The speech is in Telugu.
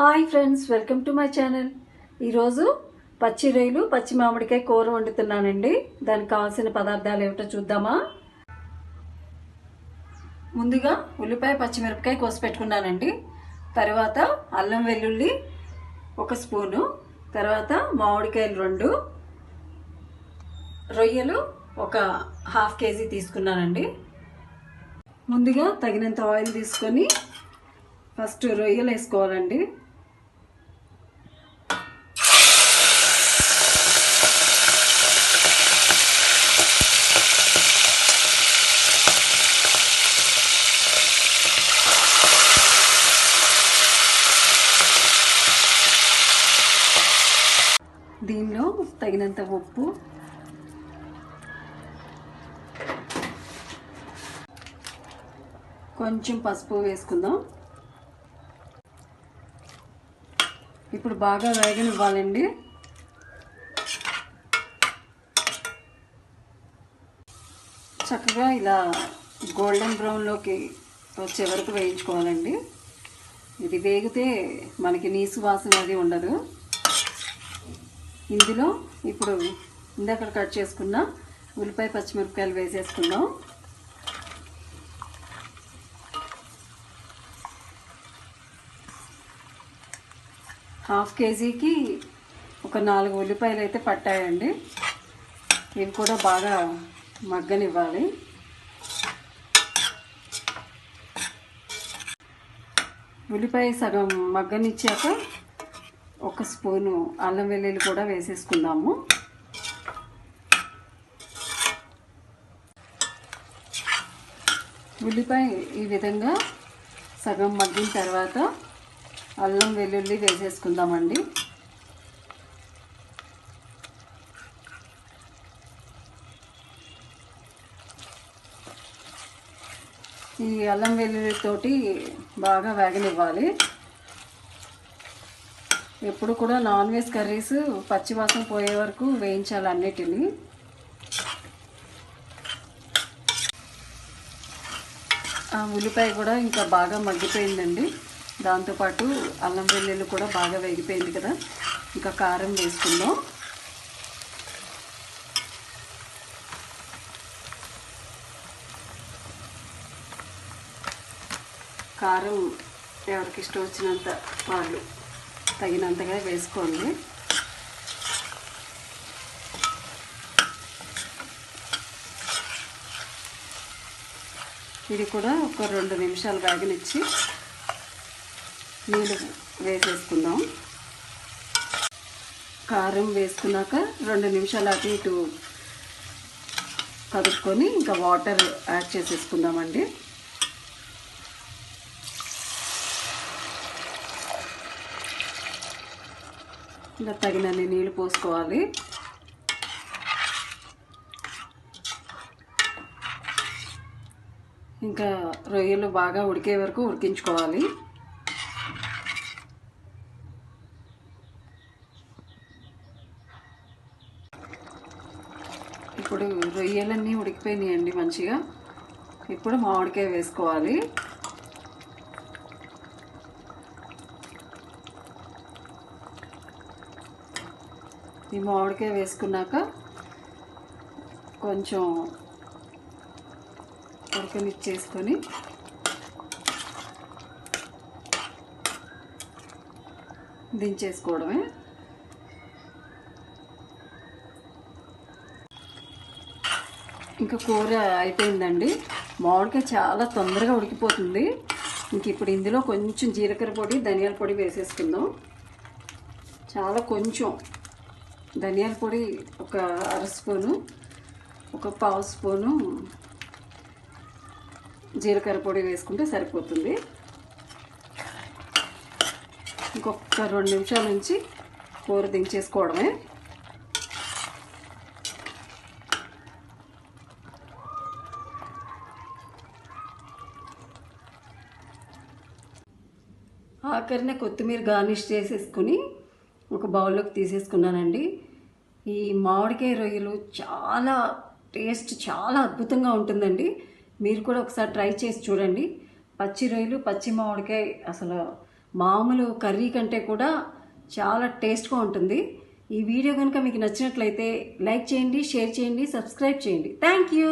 Hi friends welcome to my channel. ఈరోజు పచ్చి రొయ్యలు పచ్చి మామిడికాయ కూర వండుతున్నానండి. దానికి కావాల్సిన పదార్థాలు ఏమిటో చూద్దామా? ముందుగా ఉల్లిపాయ పచ్చిమిరపకాయ కోసి పెట్టుకున్నానండి. తర్వాత అల్లం వెల్లుల్లి ఒక స్పూను తర్వాత మామిడికాయలు రెండు రొయ్యలు ఒక హాఫ్ కేజీ తీసుకున్నానండి. ముందుగా తగినంత ఆయిల్ తీసుకొని ఫస్ట్ రొయ్యలు వేసుకోవాలండి. దీనిలో తగినంత ఉప్పు. కొంచెం పసుపు వేసుకుందాం. ఇప్పుడు బాగా వేగనివ్వాలండి. చక్కగా ఇలా గోల్డెన్ బ్రౌన్లోకి వచ్చే వరకు వేయించుకోవాలండి. ఇది వేగితే మనకి నీసు వాసన అది ఉండదు. ఇందులో ఇప్పుడు ఇందాక కట్ చేసుకున్న ఉల్లిపాయ పచ్చిమిరపకాయలు వేసేసుకుందాం. హాఫ్ కేజీకి ఒక నాలుగు ఉల్లిపాయలు అయితే పట్టాయండి. ఇవి కూడా బాగా మగ్గనివ్వాలి. ఉల్లిపాయ సగం మగ్గనిచ్చాక ఒక స్పూను అల్లం వెల్లుల్లి కూడా వేసేసుకుందాము. ఉల్లిపాయ ఈ విధంగా సగం మగ్గిన తర్వాత అల్లం వెల్లుల్లి వేసేసుకుందామండి. ఈ అల్లం వెల్లుల్లి తోటి బాగా వేగనివ్వాలి. ఎప్పుడు కూడా నాన్ వెజ్ కర్రీస్ పచ్చివాసన పోయే వరకు వేయించాలి అన్నిటిని. ఆ ఉల్లిపాయ కూడా ఇంకా బాగా మగ్గిపోయిందండి. దాంతోపాటు అల్లం వెల్లుల్లి కూడా బాగా వేగిపోయింది కదా. ఇంకా కారం వేసుకుందాం. కారం ఎవరికి ఇష్టం వచ్చినంత వాళ్ళు తగినంతగా వేసుకోండి. ఇది కూడా ఒక రెండు నిమిషాలు వేగనిచ్చి నీళ్ళు వేసేసుకుందాం. కారం వేసుకున్నాక రెండు నిమిషాలు అటు ఇటు కదుపుకొని ఇంకా వాటర్ యాడ్ చేసేసుకుందామండి. ఇంకా తగినన్ని నీళ్ళు పోసుకోవాలి. ఇంకా రొయ్యలు బాగా ఉడికే వరకు ఉడికించుకోవాలి. ఇప్పుడు రొయ్యలన్నీ ఉడికిపోయినాయండి మంచిగా. ఇప్పుడు మామిడికాయ వేసుకోవాలి. ఈ మామిడికాయ వేసుకున్నాక కొంచెం ఉడకనిచ్చేసుకొని దించేసుకోవడమే. ఇంకా కూర అయిపోయిందండి. మామిడికాయ చాలా తొందరగా ఉడికిపోతుంది. ఇంక ఇప్పుడు ఇందులో కొంచెం జీలకర్ర పొడి ధనియాల పొడి వేసేసుకుందాం. చాలా కొంచెం ధనియాల పొడి ఒక అర స్పూను ఒక పావు స్పూను జీలకర్ర పొడి వేసుకుంటే సరిపోతుంది. ఇంకొక రెండు నిమిషాల నుంచి కూర దించేసుకోవడమే. ఆఖరిన కొత్తిమీర గార్నిష్ చేసేసుకుని ఒక బౌల్లోకి తీసేసుకున్నానండి. ఈ మామిడికాయ రొయ్యలు చాలా టేస్ట్ చాలా అద్భుతంగా ఉంటుందండి. మీరు కూడా ఒకసారి ట్రై చేసి చూడండి. పచ్చి రొయ్యలు పచ్చి మామిడికాయ అసలు మామూలు కర్రీ కంటే కూడా చాలా టేస్ట్గా ఉంటుంది. ఈ వీడియో కనుక మీకు నచ్చినట్లయితే లైక్ చేయండి షేర్ చేయండి సబ్స్క్రైబ్ చేయండి. Thank you!